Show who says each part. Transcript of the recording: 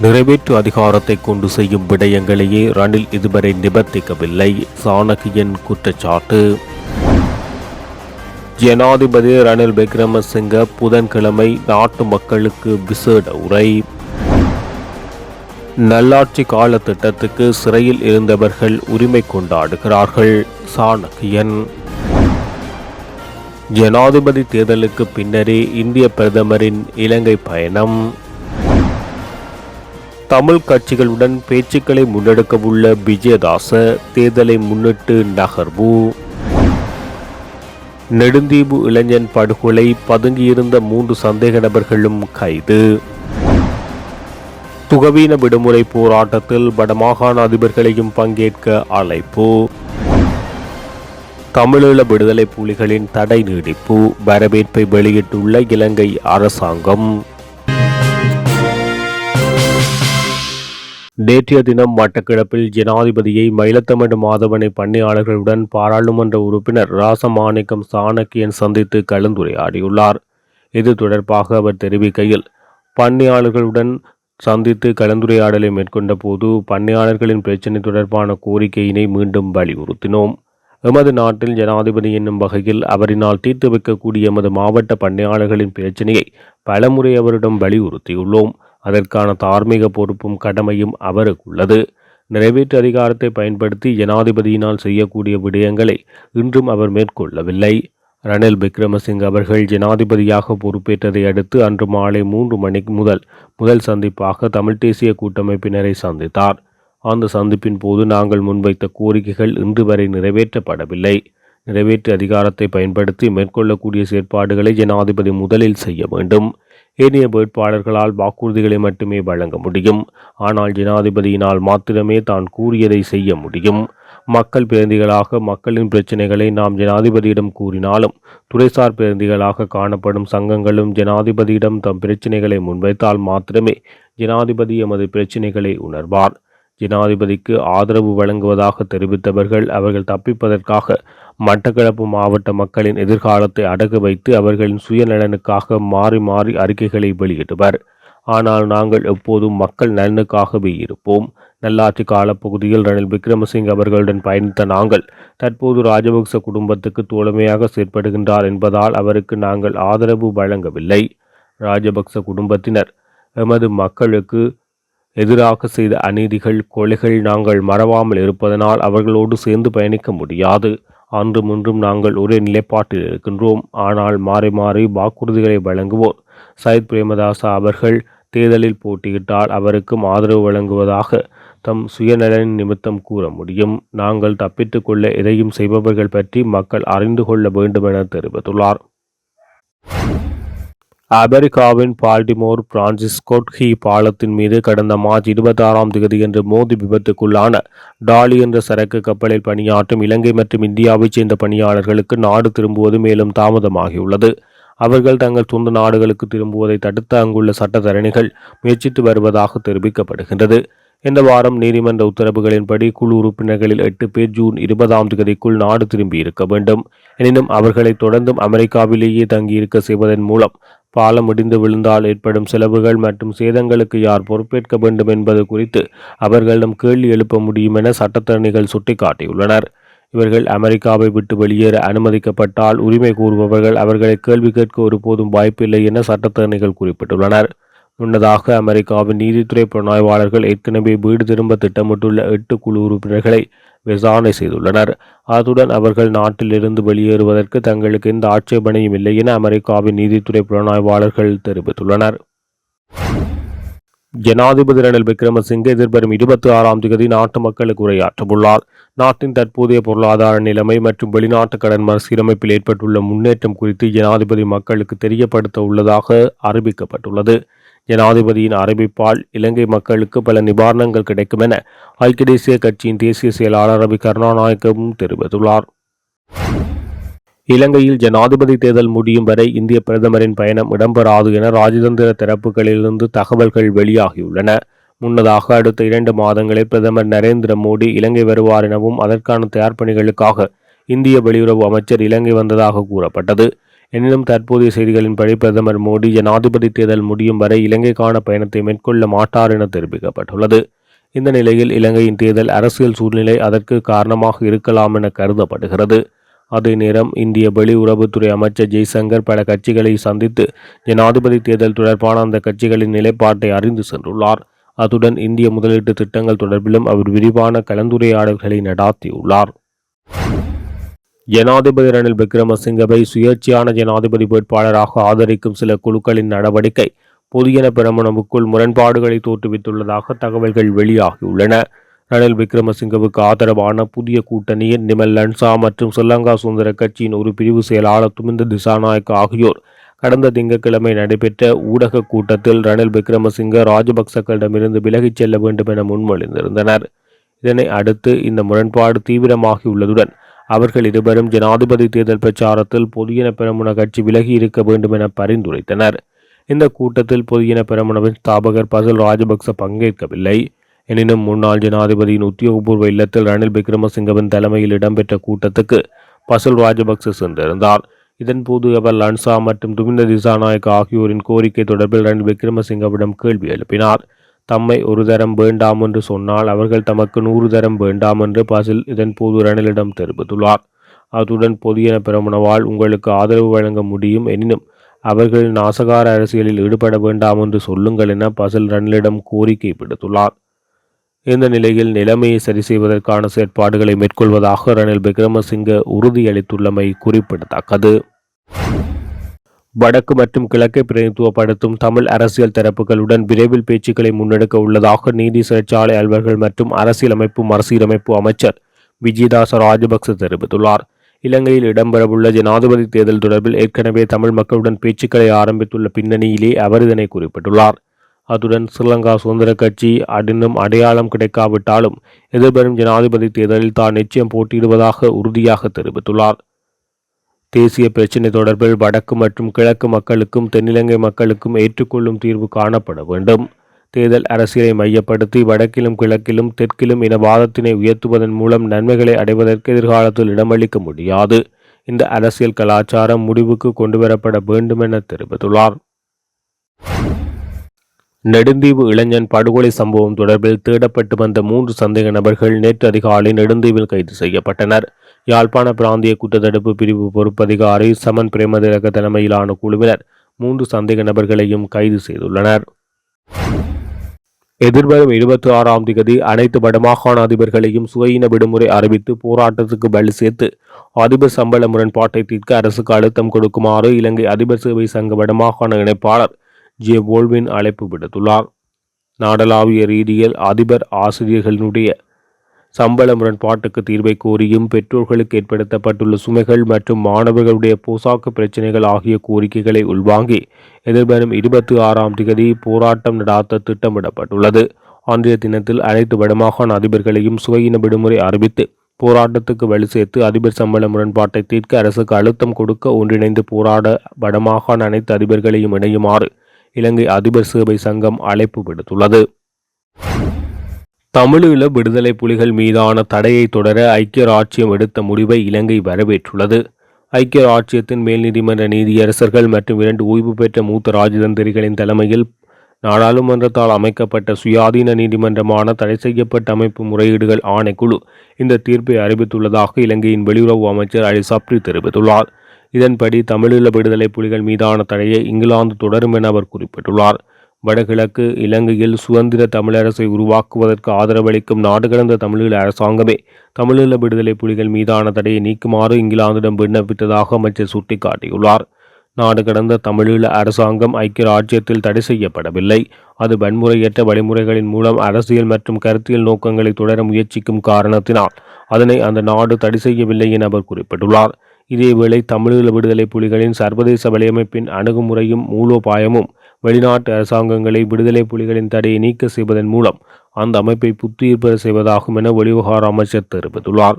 Speaker 1: நிறைவேற்று அதிகாரத்தை கொண்டு செய்யும் விடயங்களையே ரணில் இதுவரை நிபர்த்திக்கவில்லை. சாணக்கியன் குற்றச்சாட்டு. ஜனாதிபதி ரணில் விக்ரமசிங்க புதன்கிழமை நாட்டு மக்களுக்கு விசேட உரை. நல்லாட்சி கால திட்டத்துக்கு சிறையில் இருந்தவர்கள் உரிமை கொண்டாடுகிறார்கள். சாணக்கியன். ஜனாதிபதி தேர்தலுக்கு பின்னரே இந்திய பிரதமரின் இலங்கை பயணம். தமிழ் கட்சிகளுடன் பேச்சுக்களை முன்னெடுக்கவுள்ள விஜயதாச தேர்தலை முன்னிட்டு நகர்வு. நெடுந்தீவு இளைஞன் படுகொலை பதுங்கியிருந்த மூன்று சந்தேக நபர்களும் கைது. துகவீன விடுமுறை போராட்டத்தில் வடமாகாண அதிபர்களையும் பங்கேற்க அழைப்பு. தமிழீழ விடுதலை புலிகளின் தடை நீடிப்பு வரவேற்பை வெளியிட்டுள்ள இலங்கை அரசாங்கம். நேற்றைய தினம் மட்டக்கிழப்பில் ஜனாதிபதியை மயிலத்தமிழ் மாதவனை பண்ணையாளர்களுடன் பாராளுமன்ற உறுப்பினர் ராசமாணிக்கம் சாணக்கியன் சந்தித்து கலந்துரையாடியுள்ளார். இது தொடர்பாக அவர் தெரிவிக்கையில் பண்ணையாளர்களுடன் சந்தித்து கலந்துரையாடலை மேற்கொண்ட போது பண்ணையாளர்களின் பிரச்சினை தொடர்பான கோரிக்கையினை மீண்டும் வலியுறுத்தினோம். எமது நாட்டில் ஜனாதிபதி என்னும் வகையில் அவரினால் தீர்த்து வைக்கக்கூடிய எமது மாவட்ட பண்ணையாளர்களின் பிரச்சினையை பலமுறை அவரிடம் வலியுறுத்தியுள்ளோம். அதற்கான தார்மீக பொறுப்பும் கடமையும் அவருக்கு உள்ளது நிறைவேற்று அதிகாரத்தை பயன்படுத்தி ஜனாதிபதியினால் செய்யக்கூடிய விடயங்களை இன்றும் அவர் மேற்கொள்ளவில்லை. ரணில் விக்ரமசிங்க அவர்கள் ஜனாதிபதியாக பொறுப்பேற்றதை அடுத்து அன்று மாலை மூன்று மணிக்கு முதல் முதல் சந்திப்பாக தமிழ் தேசிய கூட்டமைப்பினரை சந்தித்தார். அந்த சந்திப்பின் போது நாங்கள் முன்வைத்த கோரிக்கைகள் இன்று வரை நிறைவேற்றப்படவில்லை. நிறைவேற்று அதிகாரத்தை பயன்படுத்தி மேற்கொள்ளக்கூடிய செயற்பாடுகளை ஜனாதிபதி முதலில் செய்ய வேண்டும். ஏனைய வேட்பாளர்களால் வாக்குறுதிகளை மட்டுமே வழங்க முடியும். ஆனால் ஜனாதிபதியினால் மாத்திரமே தான் கூறியதை செய்ய முடியும். மக்கள் பேருந்திகளாக மக்களின் பிரச்சினைகளை நாம் ஜனாதிபதியிடம் கூறினாலும் துறைசார் பேருந்திகளாக காணப்படும் சங்கங்களும் ஜனாதிபதியிடம் தம் பிரச்சினைகளை முன்வைத்தால் மாத்திரமே ஜனாதிபதி எமது பிரச்சினைகளை உணர்வார். ஜனாதிபதிக்கு ஆதரவு வழங்குவதாக தெரிவித்தவர்கள் அவர்கள் தப்பிப்பதற்காக மட்டக்களப்பு மாவட்ட மக்களின் எதிர்காலத்தை அடகு வைத்து அவர்களின் சுயநலனுக்காக மாறி மாறி அறிக்கைகளை வெளியிடுவர். ஆனால் நாங்கள் எப்போதும் மக்கள் நலனுக்காகவே இருப்போம். நல்லாட்சி காலப்பகுதியில் ரணில் விக்ரமசிங் அவர்களுடன் பயணித்த நாங்கள் தற்போது ராஜபக்ச குடும்பத்துக்கு தோழமையாக செயற்படுகின்றார் என்பதால் அவருக்கு நாங்கள் ஆதரவு வழங்கவில்லை. ராஜபக்ச குடும்பத்தினர் எமது மக்களுக்கு எதிராக செய்த அநீதிகள் கொலைகள் நாங்கள் மறவாமல் இருப்பதனால் அவர்களோடு சேர்ந்து பயணிக்க முடியாது. அன்றும் இன்றும் நாங்கள் ஒரே நிலைப்பாட்டில் இருக்கின்றோம். ஆனால் மாறி மாறி வாக்குறுதிகளை வழங்குவோர் சயித் பிரேமதாசா அவர்கள் தேர்தலில் போட்டியிட்டால் அவருக்கும் ஆதரவு வழங்குவதாக தம் சுயநலன் நிமித்தம் கூற முடியும். நாங்கள் தப்பித்துக் கொள்ள எதையும் செய்பவர்கள் பற்றி மக்கள் அறிந்து கொள்ள வேண்டும் என தெரிவித்துள்ளார். அமெரிக்காவின் பால்டிமோர் பிரான்சிஸ்கோட் ஹி பாலத்தின் மீது கடந்த மார்ச் இருபத்தாறாம் தேதியன்று மோதி விபத்துக்குள்ளான டாலி என்ற சரக்கு கப்பலில் பணியாற்றும் இலங்கை மற்றும் இந்தியாவைச் சேர்ந்த பணியாளர்களுக்கு நாடு திரும்புவது மேலும் தாமதமாகியுள்ளது. அவர்கள் தங்கள் சொந்த நாடுகளுக்கு திரும்புவதை தடுத்து அங்குள்ள சட்டத்தரணிகள் முயற்சித்து வருவதாக தெரிவிக்கப்படுகின்றது. இந்த வாரம் நீதிமன்ற உத்தரவுகளின்படி குழு உறுப்பினர்களில் எட்டு பேர் ஜூன் இருபதாம் தேதிக்குள் நாடு திரும்பி இருக்க வேண்டும். எனினும் அவர்களை தொடர்ந்தும் அமெரிக்காவிலேயே தங்கியிருக்க செய்வதன் மூலம் பாலம் இடிந்து விழுந்தால் ஏற்படும் செலவுகள் மற்றும் சேதங்களுக்கு யார் பொறுப்பேற்க வேண்டும் என்பது குறித்து அவர்களிடம் கேள்வி எழுப்ப முடியும் என சட்டத்தரணிகள் சுட்டிக்காட்டியுள்ளனர். இவர்கள் அமெரிக்காவை விட்டு வெளியேற அனுமதிக்கப்பட்டால் உரிமை கூறுபவர்கள் அவர்களை கேள்வி கேட்க ஒருபோதும் வாய்ப்பில்லை என சட்டத்தரணிகள் குறிப்பிட்டுள்ளனர். முன்னதாக அமெரிக்காவின் நீதித்துறை புலனாய்வாளர்கள் ஏற்கனவே வீடு திரும்ப திட்டமிட்டுள்ள எட்டு குழு உறுப்பினர்களை விசாரணை செய்துள்ளனர். அத்துடன் அவர்கள் நாட்டிலிருந்து வெளியேறுவதற்கு தங்களுக்கு எந்த ஆட்சேபனையும் இல்லை என அமெரிக்காவின் நீதித்துறை புலனாய்வாளர்கள் தெரிவித்துள்ளனர். ஜனாதிபதி ரணில் விக்ரமசிங்கே எதிர்வரும் இருபத்தி ஆறாம் தேதி நாட்டு மக்களுக்கு உரையாற்றவுள்ளார். நாட்டின் தற்போதைய பொருளாதார நிலைமை மற்றும் வெளிநாட்டு கடன் மறுசீரமைப்பில் ஏற்பட்டுள்ள முன்னேற்றம் குறித்து ஜனாதிபதி மக்களுக்கு தெரியப்படுத்த உள்ளதாக அறிவிக்கப்பட்டுள்ளது. ஜனாதிபதியின் அறிவிப்பால் இலங்கை மக்களுக்கு பல நிவாரணங்கள் கிடைக்கும் என ஐக்கிய தேசிய கட்சியின் தேசிய செயலாளர் ரவி கருணாநாயக்கவும் தெரிவித்துள்ளார். இலங்கையில் ஜனாதிபதி தேர்தல் முடியும் வரை இந்திய பிரதமரின் பயணம் இடம்பெறாது என ராஜதந்திர தரப்புகளிலிருந்து தகவல்கள் வெளியாகியுள்ளன. முன்னதாக அடுத்த இரண்டு மாதங்களில் பிரதமர் நரேந்திர மோடி இலங்கை வருவார் எனவும் அதற்கான தயார் பணிகளுக்காக இந்திய வெளியுறவு அமைச்சர் இலங்கை வந்ததாக கூறப்பட்டது. எனினும் தற்போதைய செய்திகளின்படி பிரதமர் மோடி ஜனாதிபதி தேர்தல் முடியும் வரை இலங்கைக்கான பயணத்தை மேற்கொள்ள மாட்டார் என தெரிவிக்கப்பட்டுள்ளது. இந்த நிலையில் இலங்கையின் தேர்தல் அரசியல் சூழ்நிலை அதற்கு காரணமாக இருக்கலாம் என கருதப்படுகிறது. அதே நேரம் இந்திய வெளியுறவுத்துறை அமைச்சர் ஜெய்சங்கர் பல கட்சிகளை சந்தித்து ஜனாதிபதி தேர்தல் தொடர்பான அந்த கட்சிகளின் நிலைப்பாட்டை அறிந்து சென்றுள்ளார். அத்துடன் இந்திய முதலீட்டு திட்டங்கள் தொடர்பிலும் அவர் விரிவான கலந்துரையாடல்களை நடாத்தியுள்ளார். ஜனாதிபதி ரணில் விக்ரமசிங்கவை சுயேட்சையான ஜனாதிபதி வேட்பாளராக ஆதரிக்கும் சில குழுக்களின் நடவடிக்கை பொதுஜன பிரமணமுக்குள் முரண்பாடுகளை தோற்றுவித்துள்ளதாக தகவல்கள் வெளியாகியுள்ளன. ரணில் விக்ரமசிங்கவுக்கு ஆதரவான புதிய கூட்டணியின் நிமல் லன்சா மற்றும் ஸ்ரீலங்கா சுதந்திர கட்சியின் ஒரு பிரிவு செயலாளர் துமிந்த திசாநாயக் ஆகியோர் கடந்த திங்கட்கிழமை நடைபெற்ற ஊடக கூட்டத்தில் ரணில் விக்ரமசிங்க ராஜபக்சக்களிடமிருந்து விலகிச் செல்ல வேண்டும் என முன்மொழிந்திருந்தனர். இதனை அடுத்து இந்த முரண்பாடு தீவிரமாகியுள்ளதுடன் அவர்கள் இருவரும் ஜனாதிபதி தேர்தல் பிரச்சாரத்தில் பொதுஜன பெரமுன கட்சி விலகி இருக்க வேண்டும் என பரிந்துரைத்தனர். இந்த கூட்டத்தில் பொதுஜன பெரமுனவின் ஸ்தாபகர் பசல் ராஜபக்ச பங்கேற்கவில்லை. எனினும் முன்னாள் ஜனாதிபதியின் உத்தியோகபூர்வ இல்லத்தில் ரணில் விக்ரமசிங்கவின் தலைமையில் இடம்பெற்ற கூட்டத்துக்கு பசல் ராஜபக்ச சென்றிருந்தார். இதன்போது அவர் லன்சா மற்றும் துமிந்த திசாநாயக் ஆகியோரின் கோரிக்கை தொடர்பில் ரணில் விக்ரமசிங்கவிடம் கேள்வி எழுப்பினார். தம்மை ஒரு தரம் வேண்டாம் என்று சொன்னால் அவர்கள் தமக்கு நூறு தரம் வேண்டாம் என்று பசில் இதன்போது ரணிலிடம் தெரிவித்துள்ளார். அத்துடன் பொதியன பிரமணவால் உங்களுக்கு ஆதரவு வழங்க முடியும். எனினும் அவர்கள் நாசகார அரசியலில் ஈடுபட வேண்டாம் என்று சொல்லுங்கள் என பசில் ரணிலிடம் கோரிக்கை விடுத்துள்ளார். இந்த நிலையில் நிலைமையை சரி செய்வதற்கான செயற்பாடுகளை மேற்கொள்வதாக ரணில் விக்ரமசிங்க உறுதியளித்துள்ளமை குறிப்பிடத்தக்கது. வடக்கு மற்றும் கிழக்கை பிரதித்துவப்படுத்தும் தமிழ் அரசியல் தரப்புகளுடன் விரைவில் பேச்சுக்களை முன்னெடுக்க உள்ளதாக நீதி சிறைச்சாலை அலுவலர்கள் மற்றும் அரசியலமைப்பு மறுசீரமைப்பு அமைச்சர் விஜயதாச ராஜபக்ச தெரிவித்துள்ளார். இலங்கையில் இடம்பெறவுள்ள ஜனாதிபதி தேர்தல் தொடர்பில் ஏற்கனவே தமிழ் மக்களுடன் பேச்சுக்களை ஆரம்பித்துள்ள பின்னணியிலே அவர் இதனை குறிப்பிட்டுள்ளார். அத்துடன் ஸ்ரீலங்கா சுதந்திர கட்சி அடினும் அடையாளம் கிடைக்காவிட்டாலும் எதிர்வரும் ஜனாதிபதி தேர்தலில் தான் நிச்சயம் போட்டியிடுவதாக உறுதியாக தெரிவித்துள்ளார். தேசிய பிரச்சினை தொடர்பில் வடக்கு மற்றும் கிழக்கு மக்களுக்கும் தென்னிலங்கை மக்களுக்கும் ஏற்றுக்கொள்ளும் தீர்வு காணப்பட வேண்டும். தேர்தல் அரசியலை மையப்படுத்தி வடக்கிலும் கிழக்கிலும் தெற்கிலும் இனவாதத்தினை உயர்த்துவதன் மூலம் நன்மைகளை அடைவதற்கு எதிர்காலத்தில் இடமளிக்க முடியாது. இந்த அரசியல் கலாச்சாரம் முடிவுக்கு கொண்டுவரப்பட வேண்டும் என தெரிவித்துள்ளார். நெடுந்தீவு இளைஞன் படுகொலை சம்பவம் தொடர்பில் தேடப்பட்டு வந்த மூன்று சந்தேக நபர்கள் நேற்று அதிகாலை நெடுந்தீவில் கைது செய்யப்பட்டனர். யாழ்ப்பாண பிராந்திய குற்றத்தடுப்பு பிரிவு பொறுப்பதிகாரி சமன் பிரேமதிலக தலைமையிலான குழுவினர் மூன்று சந்தேக நபர்களையும் கைது செய்துள்ளனர். எதிர்வரும் இருபத்தி ஆறாம் தேதி அனைத்து வடமாகாண அதிபர்களையும் சுயின விடுமுறை அறிவித்து போராட்டத்துக்கு பலி சேர்த்து அதிபர் சம்பள முரண்பாட்டை தீர்க்க அரசுக்கு அழுத்தம் கொடுக்குமாறு இலங்கை அதிபர் சேவை சங்க வடமாகாண இணைப்பாளர் ஜே போல்வின் அழைப்பு விடுத்துள்ளார். நாடளாவிய ரீதியில் அதிபர் ஆசிரியர்களினுடைய சம்பள முரண்பாட்டுக்கு தீர்வை கோரியும் பெற்றோர்களுக்கு ஏற்படுத்தப்பட்டுள்ள சுமைகள் மற்றும் மாணவர்களுடைய போசாக்கு பிரச்சினைகள் ஆகிய கோரிக்கைகளை உள்வாங்கி எதிர்வரும் இருபத்தி ஆறாம் தேதி போராட்டம் நடாத்த திட்டமிடப்பட்டுள்ளது. அன்றைய தினத்தில் அனைத்து வடமாகாண அதிபர்களையும் சுவையின விடுமுறை அறிவித்து போராட்டத்துக்கு வலு சேர்த்து அதிபர் சம்பள முரண்பாட்டை தீர்க்க அரசுக்கு அழுத்தம் கொடுக்க ஒன்றிணைந்து போராட வடமாகாண அனைத்து அதிபர்களையும் இணையுமாறு இலங்கை அதிபர் சேவை சங்கம் அழைப்பு விடுத்துள்ளது. தமிழீழ விடுதலை புலிகள் மீதான தடையை தொடர ஐக்கிய ராச்சியம் எடுத்த முடிவை இலங்கை வரவேற்றுள்ளது. ஐக்கிய ராச்சியத்தின் மேல் நீதிமன்ற நீதியரசர்கள் மற்றும் இரண்டு ஓய்வு பெற்ற மூத்த ராஜதந்திரிகளின் தலைமையில் நாடாளுமன்றத்தால் அமைக்கப்பட்ட சுயாதீன நீதிமன்றமான தடை செய்யப்பட்ட அமைப்பு முறையீடுகள் ஆணைக்குழு இந்த தீர்ப்பை அறிவித்துள்ளதாக இலங்கையின் வெளியுறவு அமைச்சர் அலி சப்ரி தெரிவித்துள்ளார். இதன்படி தமிழீழ விடுதலை புலிகள் மீதான தடையை இங்கிலாந்து தொடரும் என அவர் குறிப்பிட்டுள்ளார். வடகிழக்கு இலங்கையில் சுதந்திர தமிழரசை உருவாக்குவதற்கு ஆதரவளிக்கும் நாடு கடந்த தமிழீழ அரசாங்கமே தமிழீழ விடுதலை புலிகள் மீதான தடையை நீக்குமாறு இங்கிலாந்திடம் விண்ணப்பித்ததாக அமைச்சர் சுட்டிக்காட்டியுள்ளார். நாடு கடந்த தமிழீழ அரசாங்கம் ஐக்கிய ராஜ்யத்தில் தடை செய்யப்படவில்லை. அது வன்முறையற்ற வழிமுறைகளின் மூலம் அரசியல் மற்றும் கருத்தியல் நோக்கங்களை தொடர முயற்சிக்கும் காரணத்தினால் அதனை அந்த நாடு தடை செய்யவில்லை என அவர் குறிப்பிட்டுள்ளார். இதேவேளை தமிழீழ விடுதலை புலிகளின் சர்வதேச வலையமைப்பின் அணுகுமுறையும் மூலோபாயமும் வெளிநாட்டு அரசாங்கங்களை விடுதலை புலிகளின் தடையை நீக்க செய்வதன் மூலம் அந்த அமைப்பை புத்துயிர் பெற செய்வதாகும் என வெளிவகார அமைச்சர் தெரிவித்துள்ளார்.